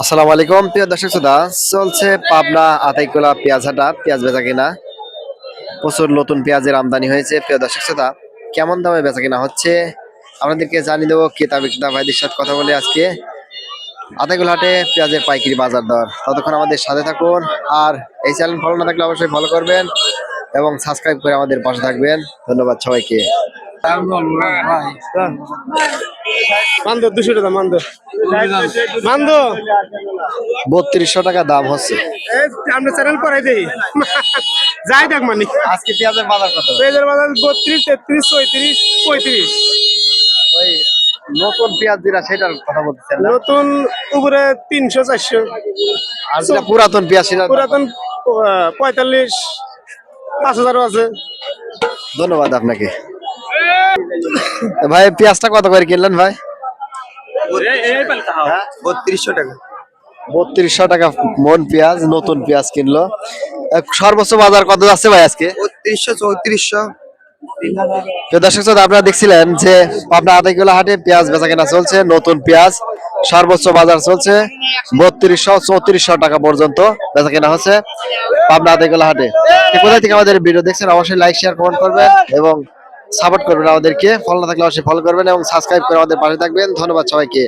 আসসালামু আলাইকুম, প্রিয় দর্শক শ্রোতা। চলছে পাবনা আতাইকুলা পেঁয়াজ হাটা, পেঁয়াজ বেচা কিনা। প্রচুর নতুন পেঁয়াজের আমদানি হয়েছে, প্রিয় দর্শক শ্রোতা। কেমন দামে বেচা কিনা হচ্ছে? আপনাদেরকে জানিয়ে দেবো, ক্রেতা বিক্রেতা ভাইদের সাথে কথা বলে আজকে আতাইকুলা হাটে পেঁয়াজের পাইকারি বাজার দর। ততক্ষণ আমাদের সাথে থাকুন, আর এই চ্যানেল ফলো না থাকলে অবশ্যই ফলো করবেন এবং সাবস্ক্রাইব করে আমাদের পাশে থাকবেন। ধন্যবাদ সবাইকে। মান্দ দুশো টাকা মান্দ। মান্দ। বত্রিশশো টাকা দাম হচ্ছে। আমরা চ্যানেল পরে দেই। যাই দেখ মানে। আজকে পেঁয়াজের বাজার কত? পেঁয়াজের বাজার বত্রিশ তেত্রিশ চৌত্রিশ পঁয়ত্রিশ। ওই নতুন পেঁয়াজ যেটা সেটার কথা বলতেছেন নতুন উপরে তিনশো চারশো। আর যেটা পুরাতন পেঁয়াজ সেটা পুরাতন পঁয়তাল্লিশ পাঁচ হাজারও আছে। ধন্যবাদ আপনাকে। ভাই পেঁয়াজটা কত করে কিনলেন ভাই? বত্রিশশো টাকা। বত্রিশশো টাকা মন পেঁয়াজ নতুন পেঁয়াজ কিনলো। সর্বোচ্চ বাজার কত যাচ্ছে ভাই আজকে? বত্রিশশো চৌত্রিশশো। দর্শক শ্রোতা, আপনারা দেখছিলেন যে পাবনা আদাইগুলা হাটে পেঁয়াজ বেচা কেনা চলছে নতুন পেঁয়াজ সর্বোচ্চ বাজার চলছে বত্রিশশো চৌত্রিশশো টাকা পর্যন্ত বেচা কেনা হচ্ছে পাবনা আদাইগুলা হাটে। কোথায় থেকে আমাদের ভিডিও দেখছেন অবশ্যই লাইক শেয়ার কমেন্ট করবেন এবং সাপোর্ট করবেন আমাদেরকে ফল না থাকলে অবশ্যই ফলো করবেন এবং সাবস্ক্রাইব করে আমাদের পাশে থাকবেন। ধন্যবাদ সবাইকে।